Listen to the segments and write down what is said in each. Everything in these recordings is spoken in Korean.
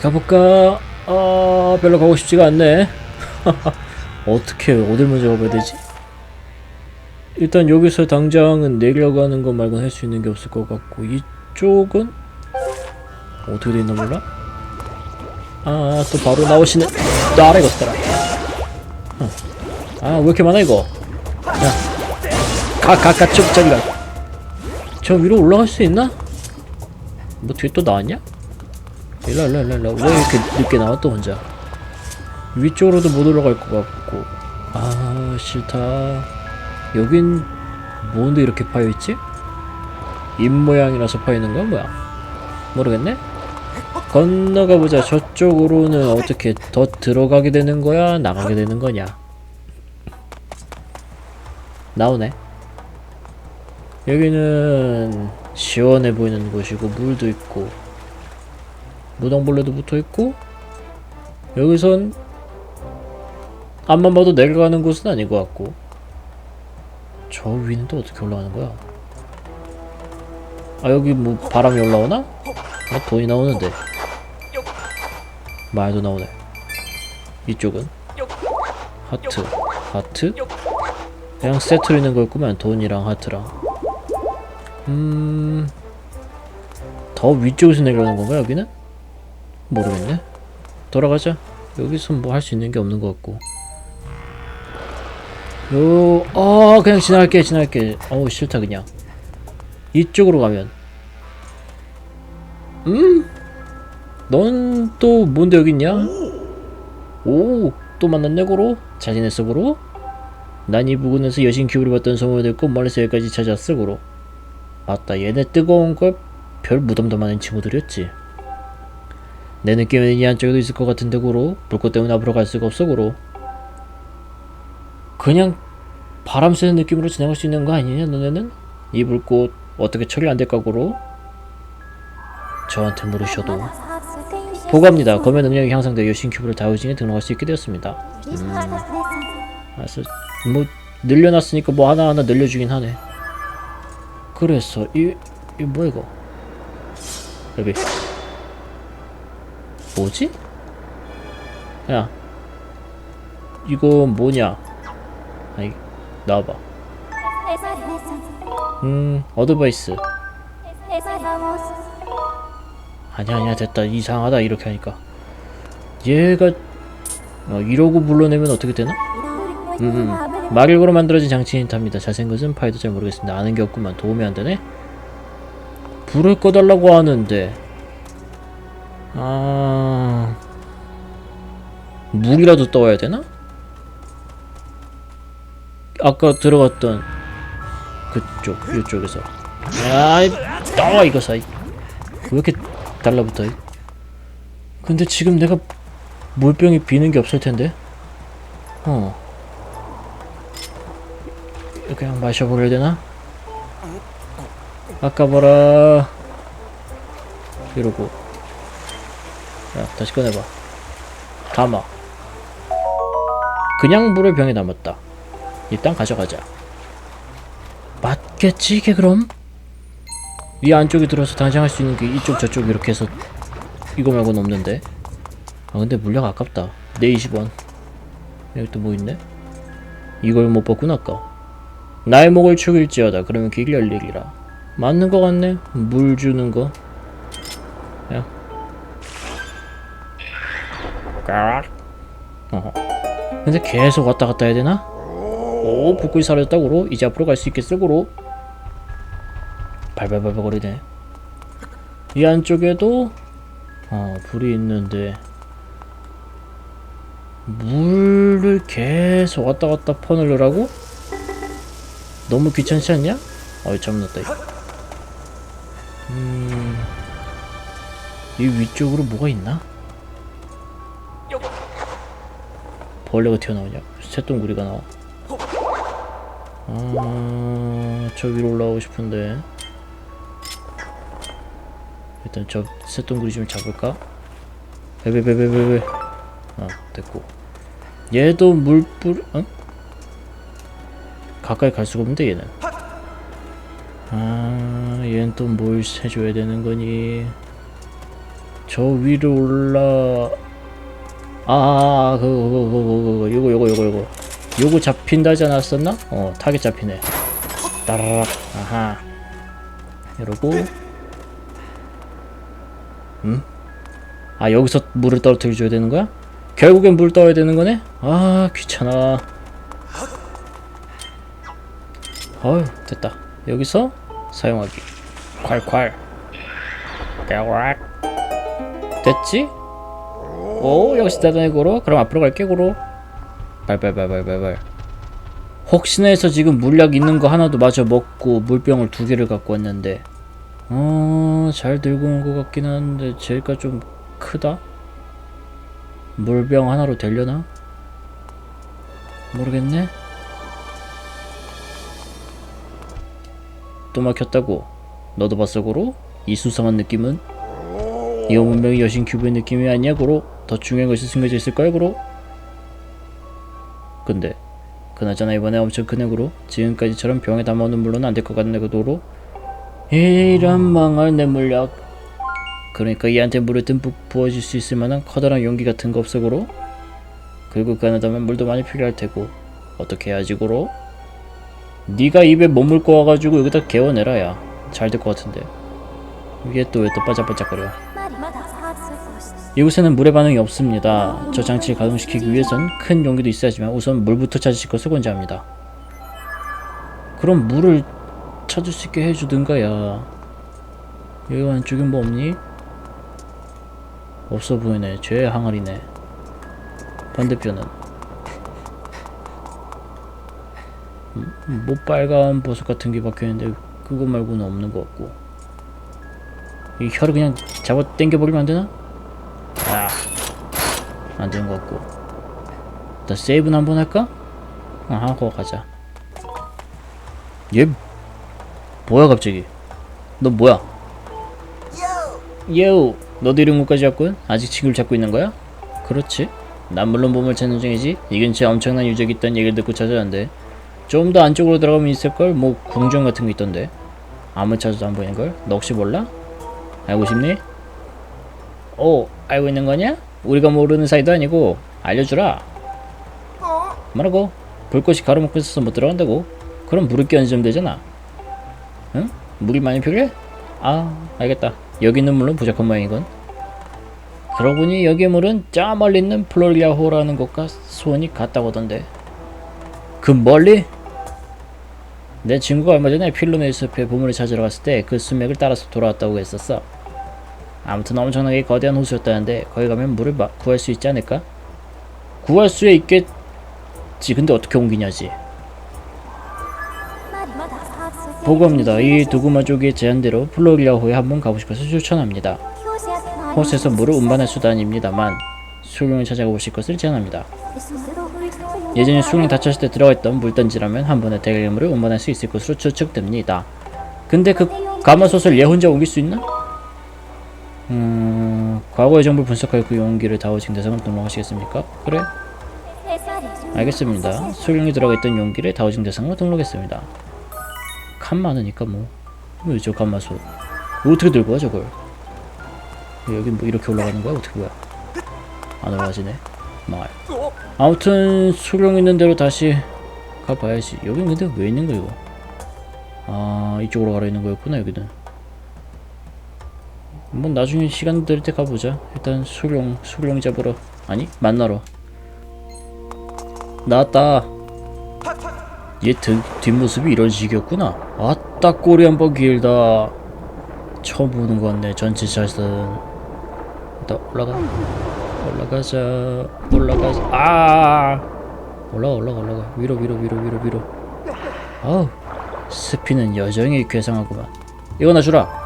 가볼까? 아 별로 가고 싶지가 않네 어떻게 어딜 먼저 가봐야 되지? 일단 여기서 당장은 내려가는 것 말고는 할 수 있는 게 없을 것 같고 이쪽은 어떻게 돼 있나 몰라? 아 또 바로 나오시네 나라 이것들아 어. 아왜 이렇게 많아 이거 야가 가가 좀 저기 가저 위로 올라갈 수 있나? 뭐 뒤에 또 나왔냐? 일로 일로 일로 일로. 왜 이렇게 늦게 나와 또 혼자? 위쪽으로도 못 올라갈 것 같고. 아 싫다. 여긴 뭔데 이렇게 파여있지? 입 모양이라서 파이는 거야 뭐야? 모르겠네? 건너가 보자. 저쪽으로는 어떻게 더 들어가게 되는 거야? 나가게 되는 거냐? 나오네. 여기는 시원해 보이는 곳이고 물도 있고 무당벌레도 붙어있고 여기선 앞만 봐도 내려가는 곳은 아닌 것 같고 저 위는 또 어떻게 올라가는 거야? 아 여기 뭐 바람이 올라오나? 아 돈이 나오는데 말도 나오네 이쪽은 하트 하트 그냥 세트로 있는 거였구만 돈이랑 하트랑 음... 더 위쪽에서 내려오는 건가 여기는? 모르겠네 돌아가자 여기서 뭐 할 수 있는 게 없는 것 같고 요, 어, 그냥 지나갈게, 지나갈게. 어우, 싫다, 그냥. 이쪽으로 가면. 음? 넌 또 뭔데 여기 있냐? 오, 또 만났네, 고로? 잘 지냈어, 고로? 난 이 부근에서 여신 기울이 받던 소문을 듣고 멀리서 여기까지 찾아왔어, 고로. 맞다, 얘네 뜨거운 걸별 많은 친구들이었지. 내 느낌에는 이 안쪽에도 있을 것 같은데, 고로? 불꽃 때문에 앞으로 갈 수가 없어, 고로. 그냥 바람 쐬는 느낌으로 지나갈 수 있는 거 아니냐 너네는? 이 불꽃 어떻게 처리 안 될까 고로? 저한테 물으셔도 보고합니다. 검의 능력이 향상되어 여신 큐브를 다우징에 등록할 수 있게 되었습니다. 음, 알았어. 뭐 늘려놨으니까 뭐 하나하나 늘려주긴 하네. 그래서 이, 이 뭐야 이거? 여기 뭐지? 야 이거 뭐냐? 아이 나와봐. 음 어드바이스. 아니야 아니야 됐다. 이상하다 이렇게 하니까. 얘가 어, 이러고 불러내면 어떻게 되나? 음, 음. 마력으로 만들어진 장치인 탑니다. 자세한 것은 파이도 잘 모르겠습니다. 아는 게 없구만. 도움이 안 되네? 불을 꺼달라고 하는데 아. 물이라도 떠와야 되나? 아까 들어갔던 그쪽 이쪽에서. 아이 떠 이거 사이 왜 이렇게 달라붙어 이? 근데 지금 내가 물병이 비는 게 없을 텐데. 어. 그냥 마셔버려야 되나? 아까 뭐라. 이러고 야 다시 꺼내봐. 담아. 그냥 물을 병에 담았다. 일단 가져가자. 맞겠지 이게 그럼? 이 안쪽에 들어서 당장 할 수 있는 게 이쪽 저쪽 이렇게 해서 이거 말고는 없는데? 아 근데 물량 아깝다. 내 20원. 여기 또 뭐 있네? 이걸 못 봤구나 아까. 나의 목을 축일지어다. 그러면 길이 열리리라. 맞는 거 같네? 물 주는 거? 야. 어허 근데 계속 왔다 갔다 해야 되나? 오 불꽃이 사라졌다 고로 이제 앞으로 갈 수 있겠어 고로 발발발발 거리네 이 안쪽에도 어 불이 있는데 물을 계속 왔다 갔다 퍼넣으라고? 너무 귀찮지 않냐? 어이 잘못났다 이거 음... 이 위쪽으로 뭐가 있나? 벌레가 튀어나오냐? 새똥구리가 나와 아, 저 위로 올라오고 싶은데 일단 저 새똥구리 좀 잡을까? 베베베베베베 아 됐고 얘도 물뿌 어? 가까이 갈 수가 없는데 얘는 아 얘는 또 뭘 해줘야 되는 거니 저 위로 올라 아 그거 그거 그거 그거 요거 요거 요거 요거. 요거 잡힌다지 않았었나? 어 타겟 잡히네. 따라락. 아하. 이러고. 음? 아 여기서 물을 떨어뜨려 줘야 되는 거야? 결국엔 물 떠야 되는 거네? 아 귀찮아. 어휴 됐다. 여기서 사용하기. 콸콸. 깨락 됐지? 오 역시 대단해 고로 그럼 앞으로 갈게 고로 발발발발발발 혹시나 해서 지금 물약 있는 거 하나도 마저 먹고 물병을 두 개를 갖고 왔는데 어 잘 들고 온 것 같긴 한데 쟤가 좀 크다? 물병 하나로 되려나? 모르겠네 또 막혔다고 너도 봤어 고로? 이 수상한 느낌은? 이거 분명히 여신 큐브의 느낌이 아니야 고로? 더 중요한 것이 숨겨져 있을까요, 그로? 근데 그나저나 이번에 엄청 큰 액으로 지금까지처럼 병에 담아오는 물론 안 될 것 같은 액으로? 이런 음. 망할 내 물약. 그러니까 얘한테 물을 듬뿍 부어줄 수 있을 만한 커다란 용기 같은 거 없어 고로? 그리고 가능하다면 물도 많이 필요할 테고. 어떻게 해야지 그로? 네가 입에 못 물고 와가지고 여기다 개워내라 야잘 될 것 같은데. 이게 또 왜또 빠짝빠짝거려? 이곳에는 물의 반응이 없습니다. 저 장치를 가동시키기 위해선 큰 용기도 있어야지만 우선 물부터 찾으실 것을 권장합니다. 그럼 물을 찾을 수 있게 해주든가야. 여기 안쪽에 뭐 없니? 없어 보이네. 죄의 항아리네. 반대편은 음, 뭐 빨간 보석 같은 게 박혀있는데 그거 말고는 없는 것 같고 이 혀를 그냥 잡아 당겨버리면 안 되나? 아, 안 되는 것 같고. 나 세이브는 한번 할까? 아, 하고 가자. 얘, 뭐야, 갑자기? 너 뭐야? 요! 너도 이런 것까지 왔군? 아직 친구를 찾고 있는 거야? 그렇지. 난 물론 몸을 찾는 중이지. 이 근처에 엄청난 유적이 있다는 얘기를 듣고 찾아왔는데. 좀 더 안쪽으로 들어가면 있을걸? 뭐, 궁전 같은 거 있던데. 아무 찾아도 안 보이는걸? 너 혹시 몰라? 알고 싶니? 오, 알고 있는 거냐? 우리가 모르는 사이도 아니고 알려주라. 뭐라고? 불꽃이 가로막고 있어서 못 들어간다고? 그럼 물을 끼얹으면 되잖아. 응? 물이 많이 필요해? 아, 알겠다. 여기 있는 물은 부족한 모양이군. 그러고 보니 여기의 물은 저 멀리 있는 플로리아호라는 곳과 소원이 같다고 하던데. 그 멀리? 내 친구가 얼마 전에 필로메 숲에 보물을 찾으러 갔을 때 그 수맥을 따라서 돌아왔다고 했었어. 아무튼 엄청나게 거대한 호수였다는데 거기 가면 물을 구할 수 있지 않을까? 구할 수 있겠지. 근데 어떻게 옮기냐지. 보고합니다. 이 도구마족의 제안대로 플로리아호에 한번 가고 싶어서 추천합니다. 호수에서 물을 운반할 수단입니다만 수용을 찾아가보실 것을 제안합니다. 예전에 수용이 다쳤을 때 들어갔던 물단지라면 한 번에 대결물을 운반할 수 있을 것으로 추측됩니다. 근데 그 가마솥을 얘 혼자 옮길 수 있나? 음... 과거의 정보를 분석할 그 용기를 다오징 대상을 등록하시겠습니까? 그래? 알겠습니다. 수룡이 들어가 있던 용기를 다오징 대상으로 등록했습니다. 칸 많으니까 뭐. 왜저 가마솥? 이거 어떻게 들고 와 저걸? 여기 뭐 이렇게 올라가는 거야? 어떻게 뭐야? 안 올라가지네. 말. 아무튼 수령 있는 대로 다시 가봐야지. 여긴 근데 왜 있는 거야 이거? 아 이쪽으로 가라 있는 거였구나 여기는. 뭐 나중에 시간 될 때 가보자. 일단 수령 수령 잡으러 아니 만나러. 나왔다. 얘 등, 뒷모습이 이런 식이었구나. 아따 꼬리 한 번 길다. 처음 보는 것 같네 전체 샷은. 일단 올라가. 올라가자. 올라가자. 아! 올라가 올라가 올라가. 위로 위로 위로 위로 위로. 아우. 스피는 여전히 괴상하구만. 이거 나 주라.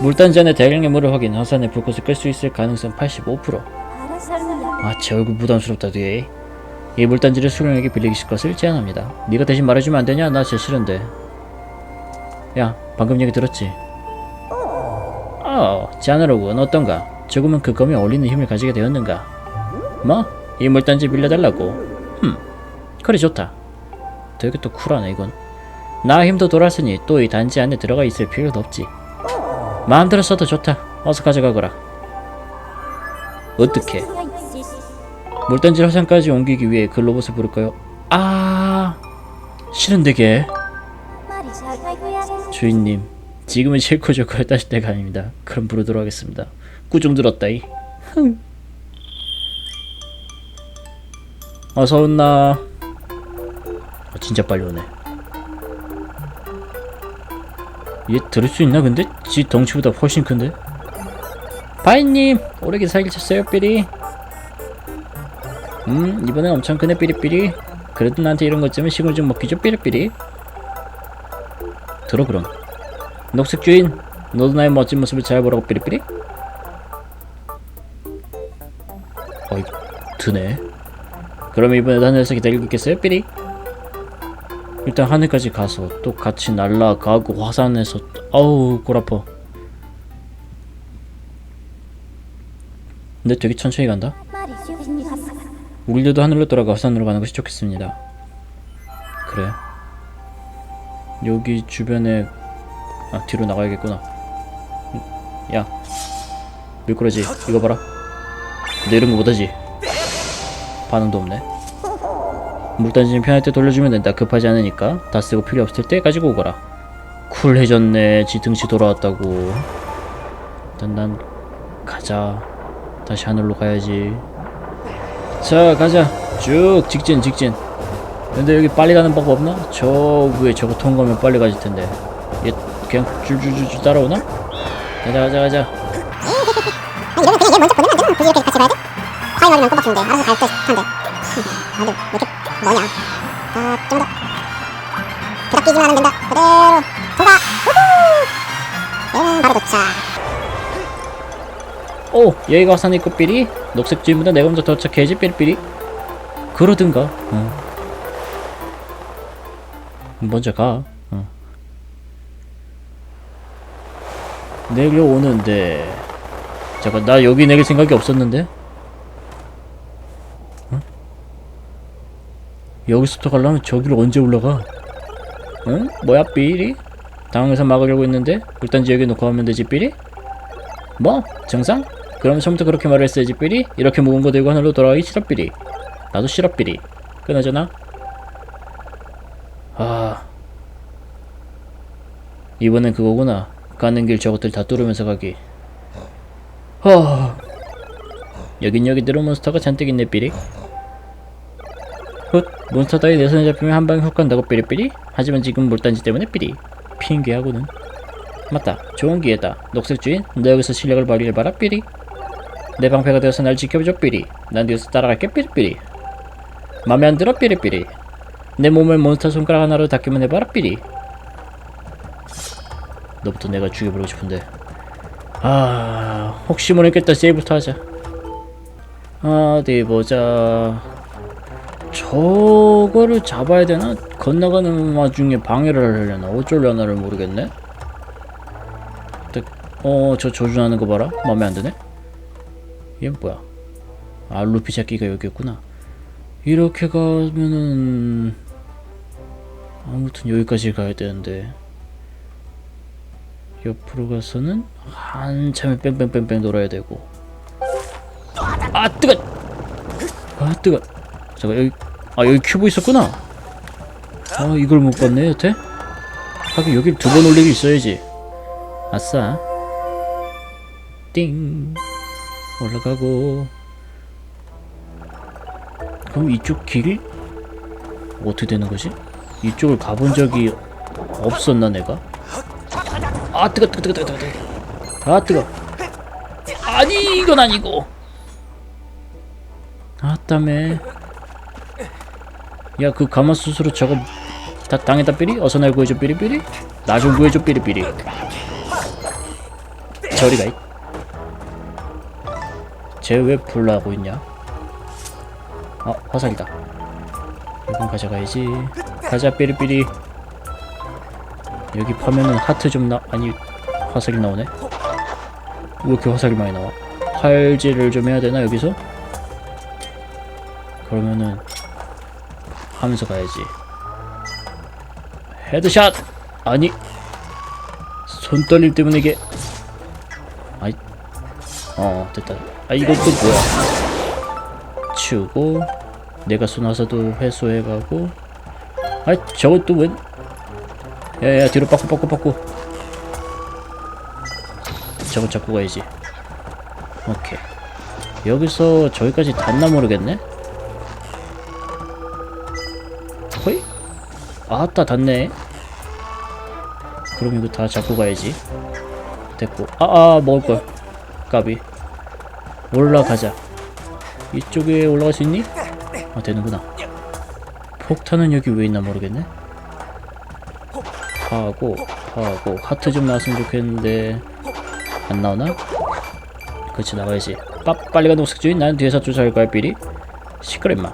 물단지 안에 대량의 물을 확인. 화산에 불꽃을 끌 수 있을 가능성 85%. 아, 제 얼굴 부담스럽다, 뒤에. 이 물단지를 수령에게 빌리실 것을 제안합니다. 네가 대신 말해주면 안 되냐? 나 제일 싫은데. 야, 방금 얘기 들었지? 어, 자네로군 어떤가? 조금은 그 검에 어울리는 힘을 가지게 되었는가? 뭐? 이 물단지 빌려달라고? 흠, 그래 좋다. 되게 또 쿨하네 이건. 나 힘도 돌았으니 또 이 단지 안에 들어가 있을 필요도 없지. 마음대로 써도 좋다. 어서 가져가거라. 어떻게? 물단지 화산까지 옮기기 위해 그 로봇을 부를까요? 아 싫은데 게 주인님 지금은 싫고 좋고 따실 때가 아닙니다. 그럼 부르도록 하겠습니다. 꾸 좀 들었다이. 어서 온나. 아, 진짜 빨리 오네. 얘 들을 수 있나 근데? 지 덩치보다 훨씬 큰데? 바이님 오래 기다리셨어요 삐리. 음 이번엔 엄청 크네 삐리삐리. 그래도 나한테 이런 것 쯤은 시골 좀 먹기죠 삐리삐리. 들어 그럼. 녹색 주인 너도 나의 멋진 모습을 잘 보라고 삐리삐리. 어이 드네. 그럼 이번에도 하늘에서 기다리고 있겠어요 삐리 일단 하늘까지 가서 또 같이 날라가고 화산에서 아우 골아퍼 근데 되게 천천히 간다. 우리들도 하늘로 돌아가 화산으로 가는 것이 좋겠습니다. 그래. 여기 주변에 아 뒤로 나가야겠구나. 야 미꾸라지? 이거 봐라. 내 이런 거 못하지. 반응도 없네. 물단지는 편할 때 돌려주면 된다. 급하지 않으니까 다 쓰고 필요 없을 때 가지고 오거라. 쿨해졌네. 지 등치 돌아왔다고. 일단 난 가자. 다시 하늘로 가야지. 자 가자 쭉 직진 직진 근데 여기 빨리 가는 방법 없나? 저 위에 저거 통과하면 빨리 가질 텐데 얘 그냥 줄줄줄줄 따라오나? 가자 가자 가자 아니 그냥 얘 먼저 보내면 안 되나? 굳이 이렇게 같이 가야 돼? 타이머리만 꼽아주면 돼 알아서 갈 듯한데 다들 왜 이렇게 뭐냐? 아, 좀 더. 부탁기지만 하면 된다. 그대로 통과 우후! 얘는 바로 도착. 오 여기가 화산 입구 삐리? 녹색 주인보다 내가 먼저 도착해야지 삐리삐리. 그러든가. 어. 먼저 가. 어. 내려 오는데. 잠깐 나 여기 내릴 생각이 없었는데 여기서부터 가려면 저기를 언제 올라가 응? 뭐야 삐리? 당황해서 막으려고 했는데 물단지 여기 놓고 하면 되지 삐리? 뭐? 정상? 그럼 처음부터 그렇게 말을 했어야지 삐리? 이렇게 무거운 거 들고 하늘로 돌아가기 싫어 삐리 나도 싫어 삐리 그나저나 아 이번엔 그거구나 가는 길 저것들 다 뚫으면서 가기 허 여긴 여기대로 몬스터가 잔뜩 있네 삐리 훗 몬스터 따위 내 손에 잡히면 한 방에 훅 간다고 삐리삐리? 하지만 지금 물단지 때문에 삐리. 핑계하고는. 맞다. 좋은 기회다. 녹색 주인 너 여기서 실력을 발휘해봐라 삐리. 내 방패가 되어서 날 지켜줘 삐리. 난 뒤에서 따라갈게 삐리삐리. 맘에 안 들어 삐리삐리. 내 몸을 몬스터 손가락 하나로 닿기만 해봐라 삐리. 너부터 내가 죽여버리고 싶은데. 아 혹시 모르겠다 세이브부터 하자. 어디 보자 저거를 잡아야 되나? 건너가는 와중에 방해를 하려나 어쩌려나를 모르겠네 어, 저 조준하는 거 봐라. 마음에 안 드네. 얘 뭐야? 아, 루피 잡기가 여기였구나. 이렇게 가면은 아무튼 여기까지 가야 되는데 옆으로 가서는 한참을 뺑뺑뺑뺑 돌아야 되고. 아 뜨거. 아 뜨거. 잠깐 여기 아 여기 큐브 있었구나. 아 이걸 못 봤네 여태. 하긴 여기 두번 올리기 있어야지. 아싸. 띵 올라가고 그럼 이쪽 길 어떻게 되는 거지? 이쪽을 가본 적이 없었나 내가? 아 뜨거 뜨거 뜨거 뜨거 뜨거 아 뜨거 아니 이건 아니고 아따매 야 그 가마솥으로 저거 다 당했다 삐리? 어서 날 구해줘 삐리삐리? 나 좀 구해줘 삐리삐리 저리가 이 쟤왜 불나고 있냐? 아 화살이다. 이건 가져가야지. 가자 삐리삐리. 여기 파면은 하트 좀 나. 아니 화살이 나오네. 왜 이렇게 화살이 많이 나와? 활질을 좀 해야 되나 여기서? 그러면은 하면서 가야지. 헤드샷. 아니 손떨림 때문에 이게. 아이 어 됐다. 아 이것도 뭐야? 치우고 내가 쏘나서도 회수해가고. 아 저것도 웬? 야야 뒤로 빠꾸 빠꾸 빠꾸 저거 잡고 가야지. 오케이. 여기서 저기까지 닿나 모르겠네 아따 닿네. 그럼 이거 다 잡고 가야지. 됐고. 아아 먹을걸. 까비. 올라가자. 이쪽에 올라갈 수 있니? 아 되는구나. 폭탄은 여기 왜 있나 모르겠네. 하고 하고. 하트 좀 나왔으면 좋겠는데. 안 나오나? 그렇지 나와야지. 빠, 빨리 가 녹색주의 난 뒤에서 쫓아갈 거야 삐리? 시끄러 임마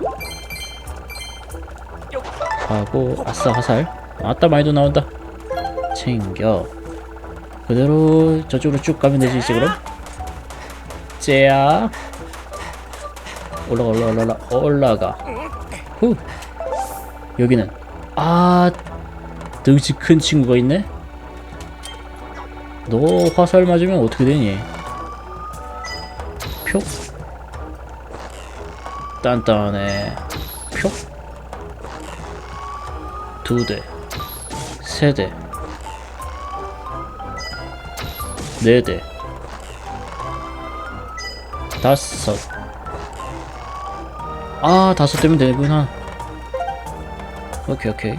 하고 아싸 화살. 아따 많이도 나온다. 챙겨. 그대로 저쪽으로 쭉 가면 되지 이제 그럼? 째야. 올라가 올라가 올라가 올라가. 후. 여기는. 아 덩치 큰 친구가 있네? 너 화살 맞으면 어떻게 되니? 표. 단단해 표 두 대, 세 대, 네 대, 다섯. 아, 다섯 대면 되구나. 오케이, 오케이.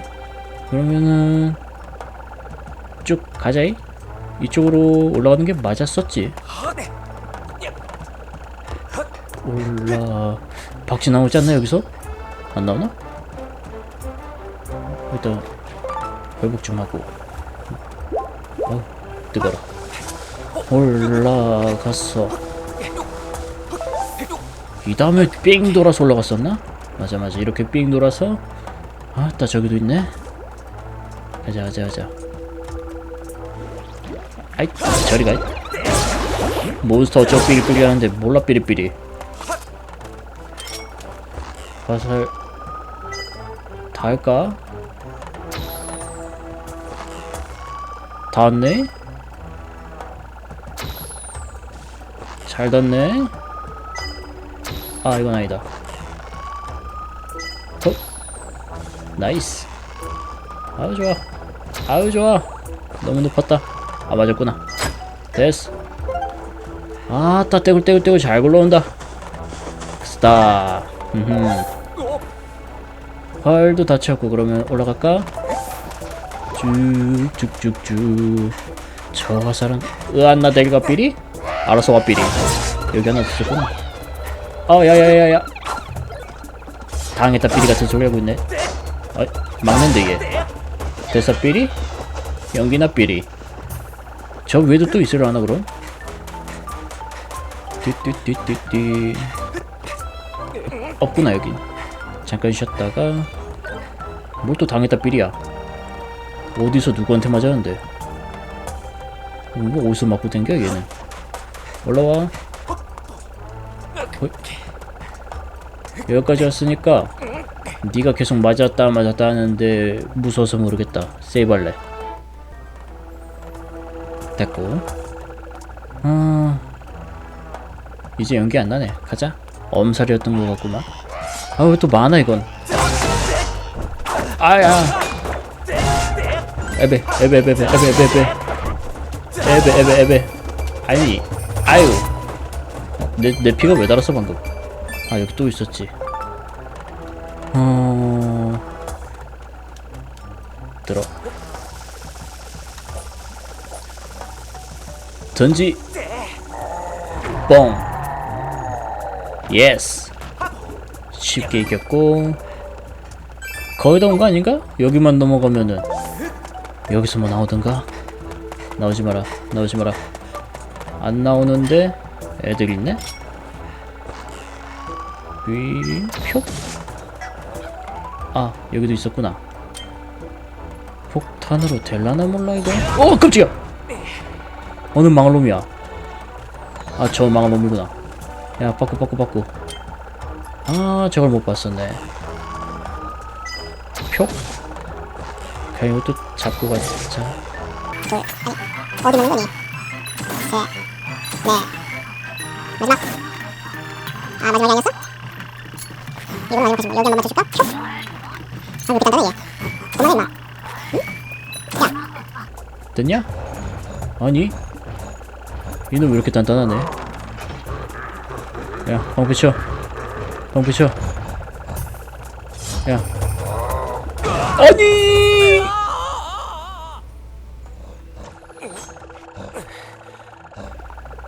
그러면은 쭉 가자이. 이쪽으로 올라가는 게 맞았었지. 올라. 박쥐 나오지 않나 여기서? 안 나오나? 일단 회복 좀 하고. 어 뜨거라 올라갔어. 이 다음에 삥 돌아서 올라갔었나? 맞아 맞아. 이렇게 삥 돌아서. 아따 저기도 있네. 가자 가자 가자. 아이 저리 가. 몬스터 어쩌 삐리삐리 하는데 몰라 삐리삐리. 화살. 다 할까? 닿았네? 잘 닿네? 아 이건 아니다. 어? 나이스. 아우 좋아. 아우 좋아. 너무 높았다. 아 맞았구나. 됐어. 아따 떼굴떼굴떼굴. 잘 굴러온다. 스타 흠흠. 활도 다 채웠고 그러면 올라갈까? 쭉쭉쭉쭉 저 화살은 으안나 델가 삐리? 알아서 와 삐리. 여기 하나 있었구나 어 야야야야. 당했다 삐리 같은 소리 하고 있네. 어 막는데 얘. 됐어 삐리? 연기나 삐리. 저 위에도 또 있으려나 그럼? 띠띠띠띠띠. 없구나 여긴. 잠깐 쉬었다가. 뭘 또 당했다 삐리야 어디서 누구한테 맞았는데? 이거 어디서 맞고 댕겨 얘는? 올라와. 어이? 여기까지 왔으니까 네가 계속 맞았다 맞았다 하는데 무서워서 모르겠다. 세이브할래. 됐고. 아. 이제 연기 안 나네. 가자. 엄살이었던 것 같구만. 아왜 또 많아 이건? 아야 에베 에베 에베 에베 에베 에베. 에베 에베 에베. 아니 아유. 내, 내 피가 왜 달았어 방금? 아 여기 또 있었지. 어... 들어. 던지. 뻥. 예스. 쉽게 이겼고. 거의 다 온 거 아닌가? 여기만 넘어가면은 여기서 뭐 나오던가? 나오지 마라. 나오지 마라. 안 나오는데 애들 있네? 위표? 여기도 있었구나. 폭탄으로 될라나 몰라 이거? 어 깜짝이야! 어느 망할 놈이야? 아 저 망할 놈이구나. 야 빠꾸 빠꾸 빠꾸. 아 저걸 못 봤었네. 표 이것도 잡고 가자 둘, 아니, 어디 먹는 거니? 셋, 넷, 마지막 아 마지막이 아니었어? 이건 아니고 가지고 여기 한번 맞춰줄까? 아 이렇게 단단해 얘 그만해 임마. 됐냐? 아니? 이놈 왜 이렇게 단단하네? 야 방패 쳐 방패 쳐 야. 아니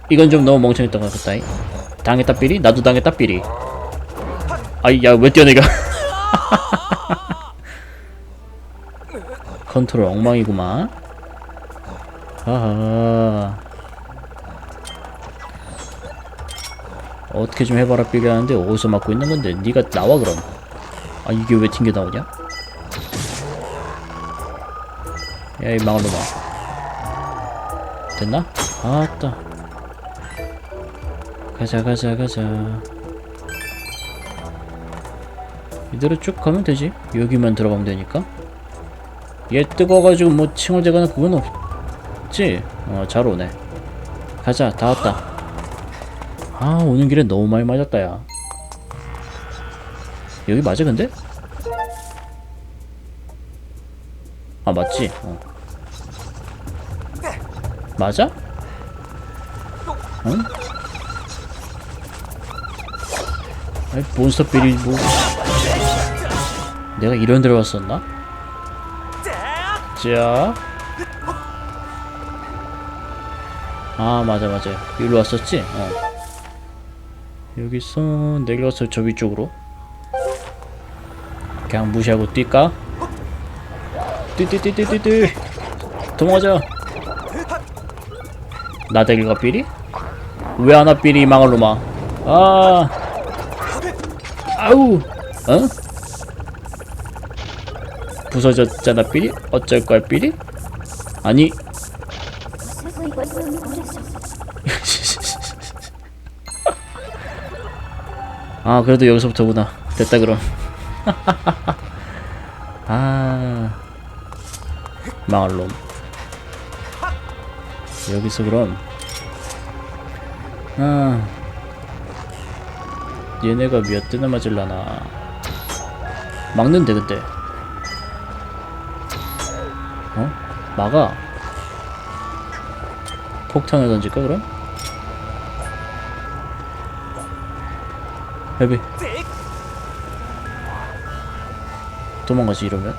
이건 좀 너무 멍청했던 것 같다 당했다 삐리? 나도 당했다 삐리. 아이 야왜 뛰어내가? 컨트롤 엉망이구만. 하하. 어떻게 좀 해봐라 삐리 하는데 어디서 맞고 있는 건데? 네가 나와 그럼. 아 이게 왜 튕겨 나오냐? 야 이 망할 놈아. 됐나? 아따 가자 가자 가자 이대로 쭉 가면 되지 여기만 들어가면 되니까 얘 뜨거워가지고 뭐 칭얼대거나 그건 없지 어잘 오네 가자 다 왔다 아 오는 길에 너무 많이 맞았다 야 여기 맞아 근데? 아 맞지 어. 맞아? 응? 아이 몬스터 빌이 뭐 내가 이런 데로 왔었나? 자. 아, 맞아, 맞아. 여기로 왔었지? 어. 여기서 내려가서 저 위쪽으로. 그냥 무시하고 뛸까? 띠띠띠띠띠띠. 도망가자. 나대기가 삐리? 왜 안와 삐리, 이 망할 놈아. 아. 아우. 어? 부서졌잖아 삐리? 어쩔 거야 삐리? 아니. 아 그래도 여기서부터구나. 됐다 그럼. 아. 망할 놈. 여기서 그럼. 아. 얘네가 몇 대나 맞을라나 막는데 근데 어? 막아 폭탄을 던질까 그럼? 헤비 도망가지 이러면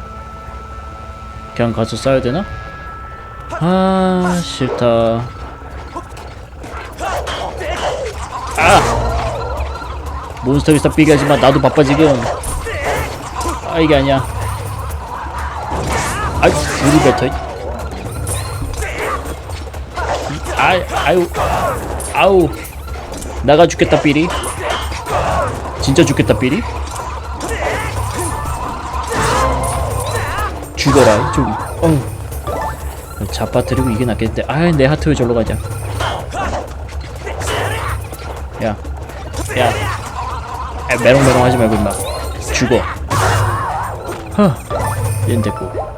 그냥 가서 싸야 되나? 아 싫다 몬스터 비슷 삐게 하지마 나도 바빠 지금. 아 이게 아니야. 아이 우리 이- 아 아유 아우. 나가 죽겠다 삐리. 진짜 죽겠다 삐리. 죽어라 좀 어. 잡아뜨리고 이게 낫겠대 아내 하트 왜 절로 가냐 야 야. 아, 메롱메롱 하지 말고 임마. 죽어. 허 얘는 됐고.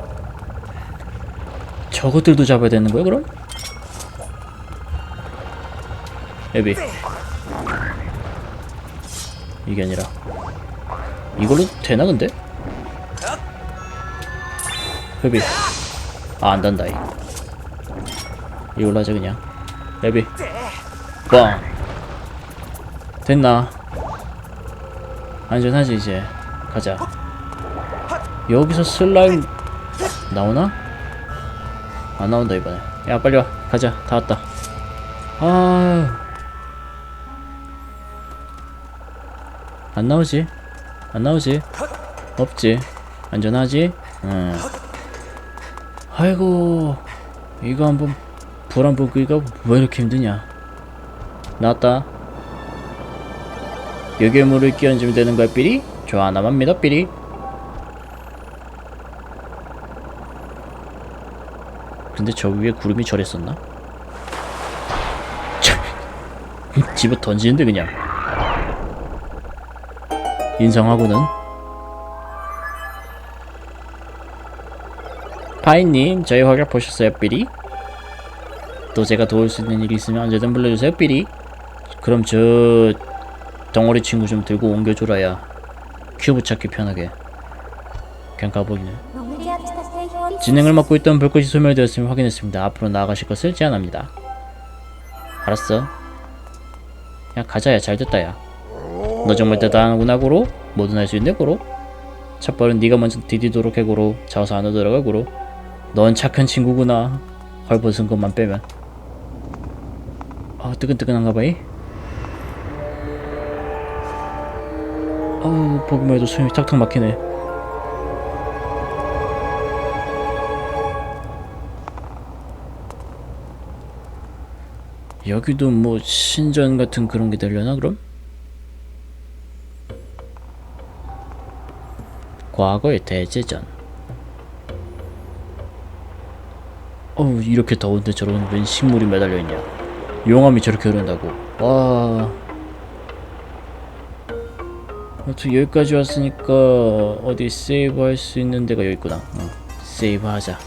저것들도 잡아야 되는 거야 그럼? 에비. 이게 아니라. 이걸로 되나 근데? 에비. 아 안단다 이. 이걸로 하자 그냥. 에비. 빵 됐나 안전하지 이제 가자 여기서 슬라임 나오나? 안 나온다 이번에 야 빨리 와 가자 다 왔다 아안 나오지? 안 나오지? 없지? 안전하지? 응. 아이고 이거 한번 불 한번 끄기가 왜 이렇게 힘드냐 나왔다 여기에 물을 끼얹으면 되는 거야 삐리? 좋아 나만 믿어 삐리 근데 저 위에 구름이 저랬었나? 집어 던지는데 그냥 인성하고는 파이님 저희 활약 보셨어요 삐리? 또 제가 도울 수 있는 일이 있으면 언제든 불러주세요 삐리 그럼 저 덩어리 친구 좀 들고 옮겨줘라야. 큐브 찾기 편하게. 그냥 가보이네. 진행을 맡고 있던 불꽃이 소멸되었음을 확인했습니다. 앞으로 나아가실 것을 제안합니다. 알았어. 야 가자야 잘됐다야. 너 정말 대단하구나 고로. 뭐든 할 수 있네 고로. 첫 발은 네가 먼저 디디도록 해 고로. 자서 안 오더라고 고로. 넌 착한 친구구나. 헐벗은 것만 빼면. 아 뜨끈뜨끈한가 봐이. 어우 보기만 해도 숨이 탁탁 막히네. 여기도 뭐 신전 같은 그런 게 되려나 그럼? 과거의 대제전. 어우 이렇게 더운데 저런 웬 식물이 매달려 있냐. 용암이 저렇게 흐른다고. 와 아무튼 여기까지 왔으니까 어디 세이브 할 수 있는 데가 여기 있구나. 어, 세이브 하자